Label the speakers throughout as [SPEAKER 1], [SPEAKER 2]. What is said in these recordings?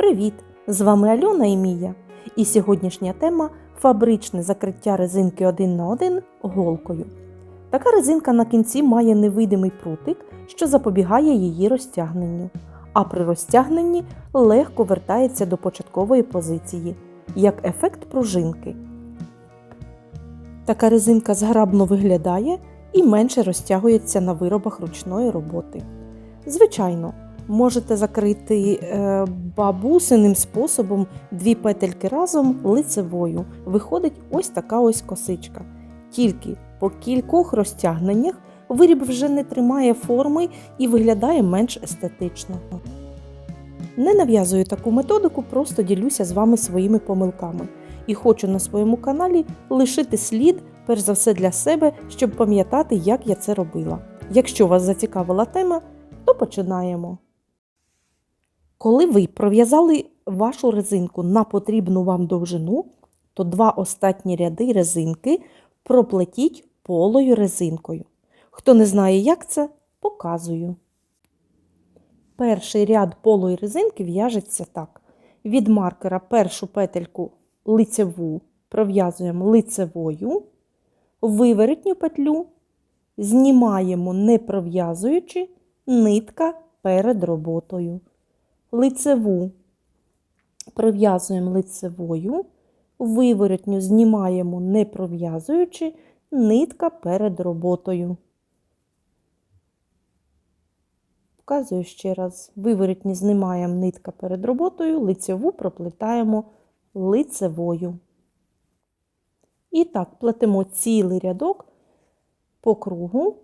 [SPEAKER 1] Привіт! З вами Альона і Мія. І сьогоднішня тема фабричне закриття резинки 1 на 1 голкою. Така резинка на кінці має невидимий прутик, що запобігає її розтягненню, а при розтягненні легко вертається до початкової позиції, як ефект пружинки. Така резинка зграбно виглядає і менше розтягується на виробах ручної роботи. Звичайно, можете закрити е, бабусиним способом дві петельки разом лицевою. Виходить ось така ось косичка. Тільки по кількох розтягненнях виріб вже не тримає форми і виглядає менш естетично. Не нав'язую таку методику, просто ділюся з вами своїми помилками. І хочу на своєму каналі лишити слід, перш за все для себе, щоб пам'ятати, як я це робила. Якщо вас зацікавила тема, то починаємо. Коли ви пров'язали вашу резинку на потрібну вам довжину, то два останні ряди резинки проплетіть полою резинкою. Хто не знає, як це, показую. Перший ряд полої резинки в'яжеться так. Від маркера першу петельку лицеву пров'язуємо лицевою, виворотню петлю знімаємо, не пров'язуючи, нитка перед роботою. Лицеву пров'язуємо лицевою, виворотню знімаємо, не пров'язуючи, нитка перед роботою. Показую ще раз. Виворотні знімаємо нитка перед роботою, лицеву проплетаємо лицевою. І так, плетемо цілий рядок по кругу,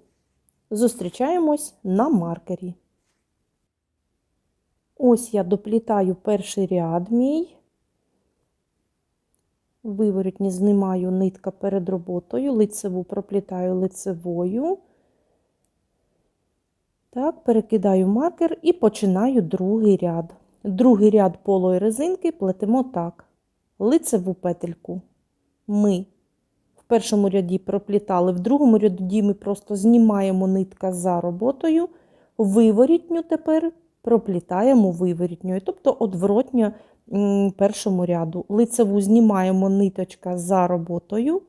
[SPEAKER 1] зустрічаємось на маркері. Ось я доплітаю перший ряд мій. Виворотні знімаю нитка перед роботою, лицеву проплітаю лицевою. Так, перекидаю маркер і починаю другий ряд. Другий ряд полої резинки плетемо так. Лицеву петельку ми в першому ряді проплітали, в другому ряді ми просто знімаємо нитка за роботою, виворітню тепер проплітаємо виворітньою, тобто одворотньо першому ряду. Лицеву знімаємо ниточка за роботою,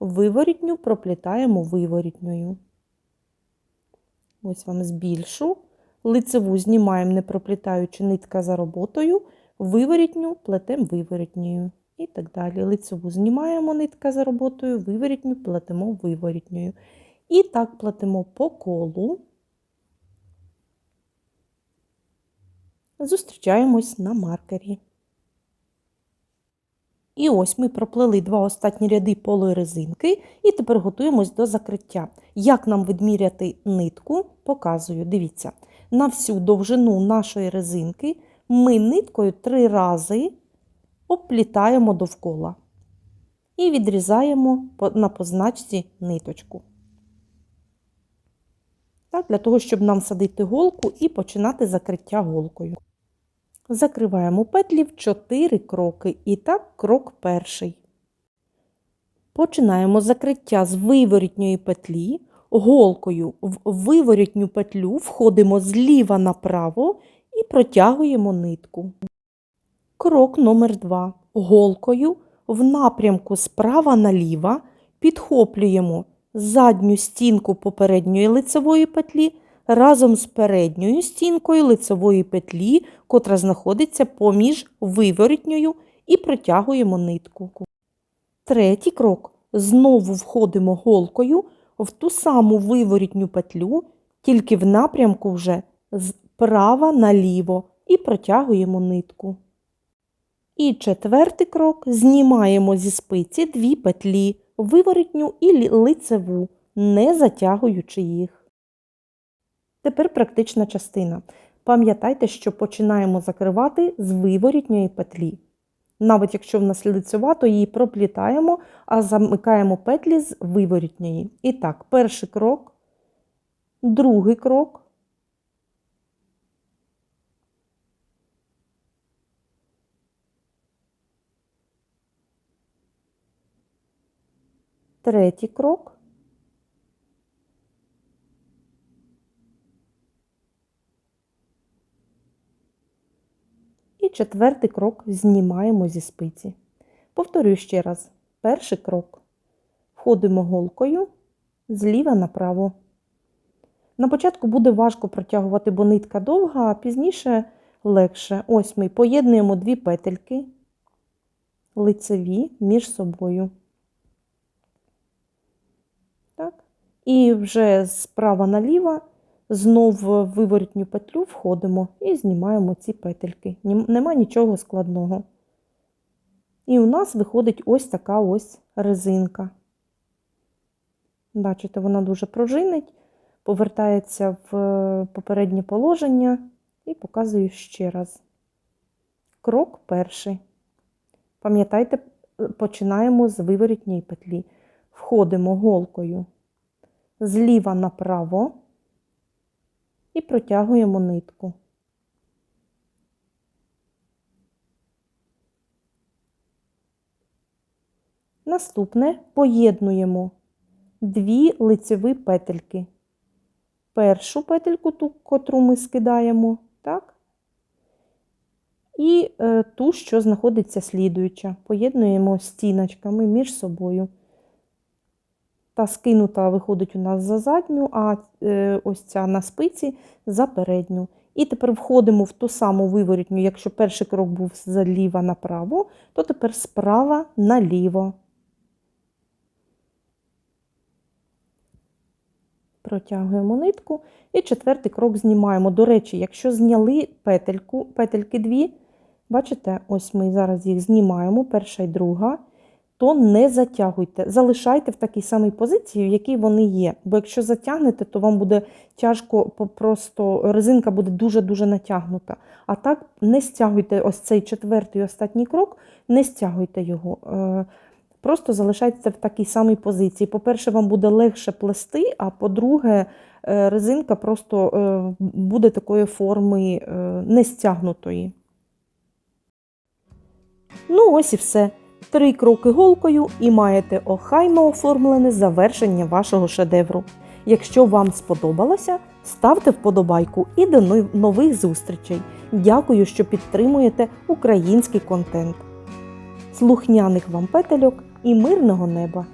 [SPEAKER 1] виворітню проплітаємо виворітньою. Ось вам збільшу. Лицеву знімаємо, не проплітаючи нитка за роботою, виворітню плетемо виворітньою. І так далі. Лицеву знімаємо нитка за роботою, виворітню плетемо виворітньою. І так плетемо по колу. Зустрічаємось на маркері. І ось ми проплели два останні ряди полої резинки, і тепер готуємось до закриття. Як нам відміряти нитку, показую. Дивіться, на всю довжину нашої резинки ми ниткою три рази обплітаємо довкола і відрізаємо на позначці ниточку. Так, Для того, щоб нам садити голку і починати закриття голкою. Закриваємо петлі в 4 кроки. І так, крок перший. Починаємо закриття з виворітньої петлі. Голкою в виворітню петлю входимо зліва направо і протягуємо нитку. Крок номер 2 Голкою в напрямку справа наліво підхоплюємо задню стінку попередньої лицевої петлі разом з передньою стінкою лицевої петлі, котра знаходиться поміж виворітньою, і протягуємо нитку. Третій крок. Знову входимо голкою в ту саму виворітню петлю, тільки в напрямку вже справа наліво і протягуємо нитку. І четвертий крок знімаємо зі спиці дві петлі, виворітню і лицеву, не затягуючи їх. Тепер практична частина. Пам'ятайте, що починаємо закривати з виворітньої петлі. Навіть якщо в нас лицева, то її проплітаємо, а замикаємо петлі з виворітньої. І так, перший крок, другий крок. Третій крок. І четвертий крок знімаємо зі спиці. Повторюю ще раз. Перший крок. Входимо голкою зліва направо. На початку буде важко протягувати, бо нитка довга, а пізніше легше. Ось ми поєднуємо дві петельки лицеві між собою. Так. І вже справа наліво знов в виворітню петлю входимо і знімаємо ці петельки. Нема нічого складного. І у нас виходить ось така ось резинка. Бачите, вона дуже пружинить, повертається в попереднє положення і показую ще раз. Крок перший. Пам'ятайте, починаємо з виворітньої петлі. Входимо голкою зліва направо і протягуємо нитку. Наступне поєднуємо дві лицеві петельки. Першу петельку, ту, котру ми скидаємо, так? І е, ту, що знаходиться слідуюча. Поєднуємо стіночками між собою. Та скинута виходить у нас за задню, а е, ось ця на спиці за передню. І тепер входимо в ту саму виворітню. Якщо перший крок був зліва направо, то тепер справа наліво. Протягуємо нитку. І четвертий крок знімаємо. До речі, якщо зняли петельку, петельки дві, бачите, ось ми зараз їх знімаємо, перша і друга, то не затягуйте. Залишайте в такій самій позиції, в якій вони є. Бо якщо затягнете, то вам буде тяжко, просто резинка буде дуже-дуже натягнута. А так не стягуйте ось цей четвертий і останній крок, не стягуйте його. Е, Просто залишайтеся в такій самій позиції. По-перше, вам буде легше плести, а по-друге, е, резинка просто е, буде такої форми не стягнутої. Ну, ось і все. Три кроки голкою і маєте охайно оформлене завершення вашого шедевру. Якщо вам сподобалося, ставте вподобайку і до нових зустрічей. Дякую, що підтримуєте український контент. Слухняних вам петельок і мирного неба!